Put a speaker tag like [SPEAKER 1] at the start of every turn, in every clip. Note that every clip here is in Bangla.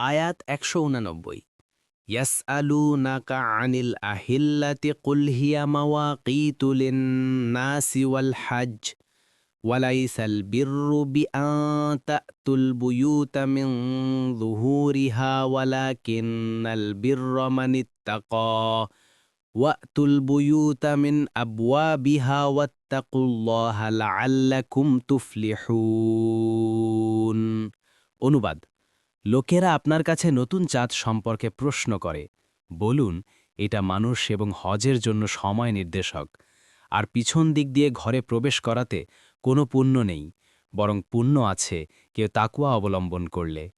[SPEAKER 1] আয়াত একশো উনানব্বই يسألونك عن الأهلة قل هي مواقيت للناس والحج وليس البر بأن تأتوا البيوت من ظهورها ولكن البر من اتقى وأتوا البيوت من أبوابها واتقوا الله لعلكم تفلحون অনুবাদ লোকেরা আপনার কাছে নতুন চাঁদ সম্পর্কে প্রশ্ন করে। বলুন, এটা মানুষ এবং হজের জন্য সময় নির্দেশক। আর পিছন দিক দিয়ে ঘরে প্রবেশ করাতে কোনো পুণ্য নেই, বরং পুণ্য আছে কেউ তাকুয়া অবলম্বন করলে।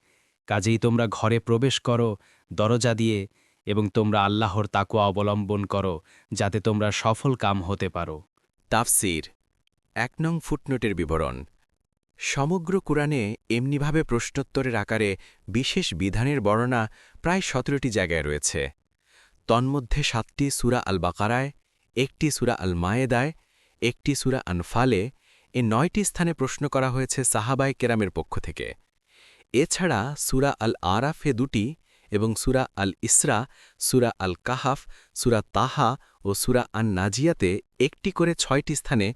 [SPEAKER 1] কাজেই তোমরা ঘরে প্রবেশ করো, দরজা দিয়ে, এবং তোমরা আল্লাহর তাকুয়া অবলম্বন করো, যাতে তোমরা সফল কাম হতে পারো।
[SPEAKER 2] তাফসির, এক নং ফুটনোটের বিবরণ। সমগ্র কোরআনে এমনিভাবে প্রশ্নোত্তরের আকারে বিশেষ বিধানের বর্ণনা প্রায় সতেরোটি জায়গায় রয়েছে। তন্মধ্যে সাতটি সুরা আল বাকারায় একটি সুরা আল মায়েদায় একটি সুরা আনফালে এ নয়টি স্থানে প্রশ্ন করা হয়েছে সাহাবায় কেরামের পক্ষ থেকে। এছাড়া সুরা আল আরাফে দুটি এবং সুরা আল ইসরা সুরা আল কাহাফ সুরা তাহা ও সুরা আন নাজিয়াতে একটি করে ছয়টি স্থানে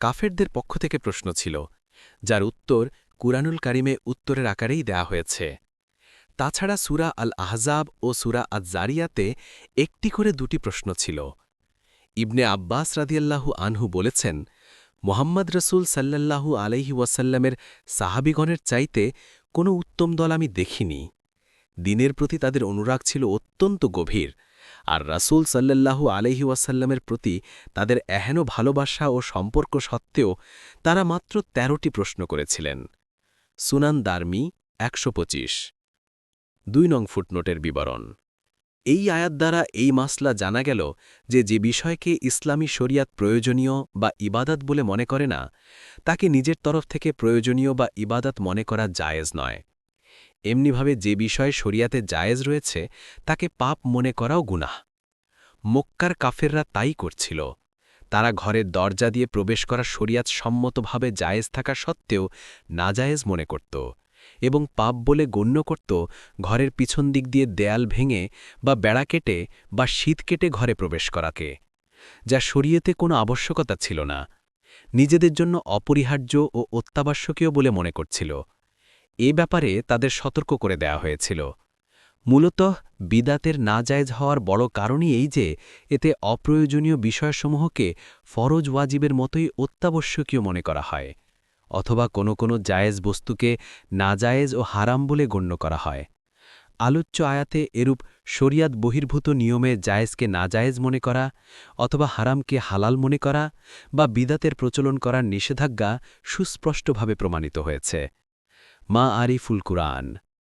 [SPEAKER 2] কাফেরদের পক্ষ থেকে প্রশ্ন ছিল। যার উত্তর কুরআনুল কারিমে উত্তরের আকারেই দেয়া হয়েছে। তাছাড়া সুরা আল আহজাব ও সুরা আজ জারিয়াতে একটি করে দুটি প্রশ্ন ছিল। ইবনে আব্বাস রাদিয়াল্লাহু আনহু বলেছেন, মোহাম্মদ রসুল সাল্লাল্লাহু আলাইহি ওয়াসাল্লামের সাহাবিগণের চাইতে কোনো উত্তম দল আমি দেখিনি। দিনের প্রতি তাদের অনুরাগ ছিল অত্যন্ত গভীর। আর রাসূল সাল্লাল্লাহু আলাইহি ওয়াসাল্লামের প্রতি তাদের এহেন ভালোবাসা ও সম্পর্ক সত্ত্বেও তারা মাত্র ১৩টি প্রশ্ন করেছিলেন। সুনান দারমি একশো পঁচিশ। দুই নং ফুটনোটের বিবরণ। এই আয়াত দ্বারা এই মাসলা জানা গেল যে যে বিষয়কে ইসলামী শরিয়াত প্রয়োজনীয় বা ইবাদাত বলে মনে করে না, তাকে নিজের তরফ থেকে প্রয়োজনীয় বা ইবাদাত মনে করা জায়েজ নয়। এমনিভাবে যে বিষয়ে শরিয়াতে জায়েজ রয়েছে, তাকে পাপ মনে করাও গুনাহ। মক্কার কাফেররা তাই করছিল। তারা ঘরের দরজা দিয়ে প্রবেশ করা শরিয়াত সম্মতভাবে জায়েজ থাকা সত্ত্বেও নাজায়েজ মনে করত এবং পাপ বলে গণ্য করত ঘরের পিছন দিক দিয়ে দেয়াল ভেঙে বা বেড়া কেটে বা শীত কেটে ঘরে প্রবেশ করাকে, যা শরীয়তে কোনো আবশ্যকতা ছিল না। নিজেদের জন্য অপরিহার্য ও অত্যাবশ্যকীয় বলে মনে করছিল। এ ব্যাপারে তাদের সতর্ক করে দেয়া হয়েছিল। মূলত বিদাতের নাজায়জ হওয়ার বড় কারণই এই যে, এতে অপ্রয়োজনীয় বিষয়সমূহকে ফরজ ওয়াজিবের মতোই অত্যাবশ্যকীয় মনে করা হয়, অথবা কোনো কোনো জায়েজ বস্তুকে নাজায়েজ ও হারাম বলে গণ্য করা হয়। আলোচ্য আয়াতে এরূপ শরিয়াত বহির্ভূত নিয়মে জায়েজকে নাজায়েজ মনে করা, অথবা হারামকে হালাল মনে করা বা বিদাতের প্রচলন করার নিষেধাজ্ঞা সুস্পষ্টভাবে প্রমাণিত হয়েছে। মা আরিফুল কুরআন